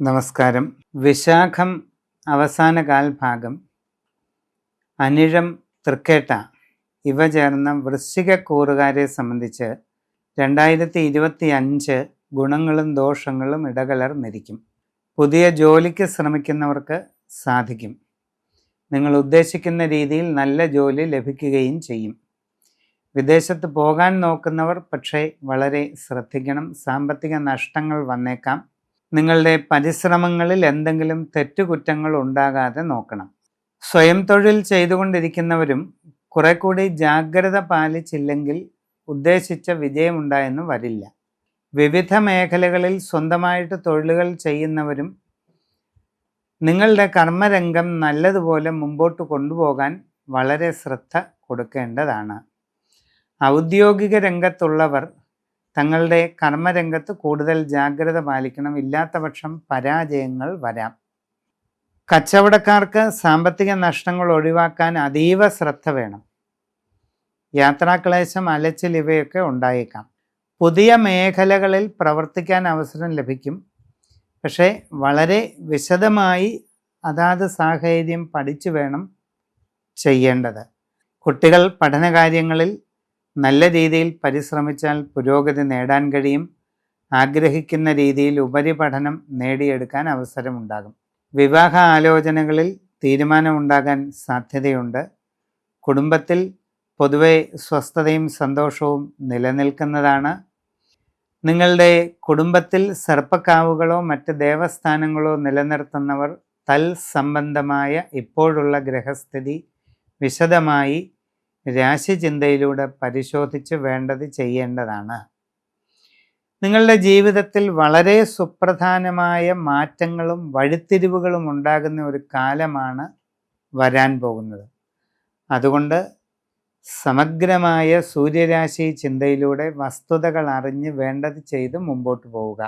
നമസ്കാരം. വിശാഖം അവസാന കാൽഭാഗം അനിഴം തൃക്കേട്ട. ഇവ ചേർന്ന വൃശ്ചിക കൂറുകാരെ സംബന്ധിച്ച് രണ്ടായിരത്തി ഇരുപത്തി അഞ്ച് ഗുണങ്ങളും ദോഷങ്ങളും ഇടകലർന്നിരിക്കും പുതിയ ജോലിക്ക് ശ്രമിക്കുന്നവർക്ക് സാധിക്കും. നിങ്ങൾ ഉദ്ദേശിക്കുന്ന രീതിയിൽ നല്ല ജോലി ലഭിക്കുകയും ചെയ്യും. വിദേശത്ത് പോകാൻ നോക്കുന്നവർ പക്ഷേ വളരെ ശ്രദ്ധിക്കണം. സാമ്പത്തിക നഷ്ടങ്ങൾ വന്നേക്കാം. നിങ്ങളുടെ പരിശ്രമങ്ങളിൽ എന്തെങ്കിലും തെറ്റുകുറ്റങ്ങൾ ഉണ്ടാകാതെ നോക്കണം. സ്വയം തൊഴിൽ ചെയ്തുകൊണ്ടിരിക്കുന്നവരും കുറെ കൂടി ജാഗ്രത പാലിച്ചില്ലെങ്കിൽ ഉദ്ദേശിച്ച വിജയമുണ്ടായെന്ന് വരില്ല. വിവിധ മേഖലകളിൽ സ്വന്തമായിട്ട് തൊഴിലുകൾ ചെയ്യുന്നവരും നിങ്ങളുടെ കർമ്മരംഗം നല്ലതുപോലെ മുമ്പോട്ട് കൊണ്ടുപോകാൻ വളരെ ശ്രദ്ധ കൊടുക്കേണ്ടതാണ്. ഔദ്യോഗിക രംഗത്തുള്ളവർ തങ്ങളുടെ കർമ്മരംഗത്ത് കൂടുതൽ ജാഗ്രത പാലിക്കണം. ഇല്ലാത്ത പക്ഷം പരാജയങ്ങൾ വരാം. കച്ചവടക്കാർക്ക് സാമ്പത്തിക നഷ്ടങ്ങൾ ഒഴിവാക്കാൻ അതീവ ശ്രദ്ധ വേണം. യാത്രാക്ലേശം അലച്ചിൽ ഇവയൊക്കെ ഉണ്ടായേക്കാം. പുതിയ മേഖലകളിൽ പ്രവർത്തിക്കാൻ അവസരം ലഭിക്കും. പക്ഷേ വളരെ വിശദമായി അതാത് സാഹചര്യം പഠിച്ചു വേണം ചെയ്യേണ്ടത്. കുട്ടികൾ പഠനകാര്യങ്ങളിൽ നല്ല രീതിയിൽ പരിശ്രമിച്ചാൽ പുരോഗതി നേടാൻ കഴിയും. ആഗ്രഹിക്കുന്ന രീതിയിൽ ഉപരിപഠനം നേടിയെടുക്കാൻ അവസരമുണ്ടാകും. വിവാഹ ആലോചനകളിൽ തീരുമാനമുണ്ടാകാൻ സാധ്യതയുണ്ട്. കുടുംബത്തിൽ പൊതുവെ സ്വസ്ഥതയും സന്തോഷവും നിലനിൽക്കുന്നതാണ്. നിങ്ങളുടെ കുടുംബത്തിൽ സർപ്പക്കാവുകളോ മറ്റ് ദേവസ്ഥാനങ്ങളോ നിലനിർത്തുന്നവർ തൽസംബന്ധമായ ഇപ്പോഴുള്ള ഗ്രഹസ്ഥിതി വിശദമായി രാശിചിന്തയിലൂടെ പരിശോധിച്ച് വേണ്ടത് ചെയ്യേണ്ടതാണ്. നിങ്ങളുടെ ജീവിതത്തിൽ വളരെ സുപ്രധാനമായ മാറ്റങ്ങളും വഴിത്തിരിവുകളും ഉണ്ടാകുന്ന ഒരു കാലമാണ് വരാൻ പോകുന്നത്. അതുകൊണ്ട് സമഗ്രമായ സൂര്യരാശി ചിന്തയിലൂടെ വസ്തുതകൾ അറിഞ്ഞ് വേണ്ടത് ചെയ്ത് മുമ്പോട്ട് പോവുക.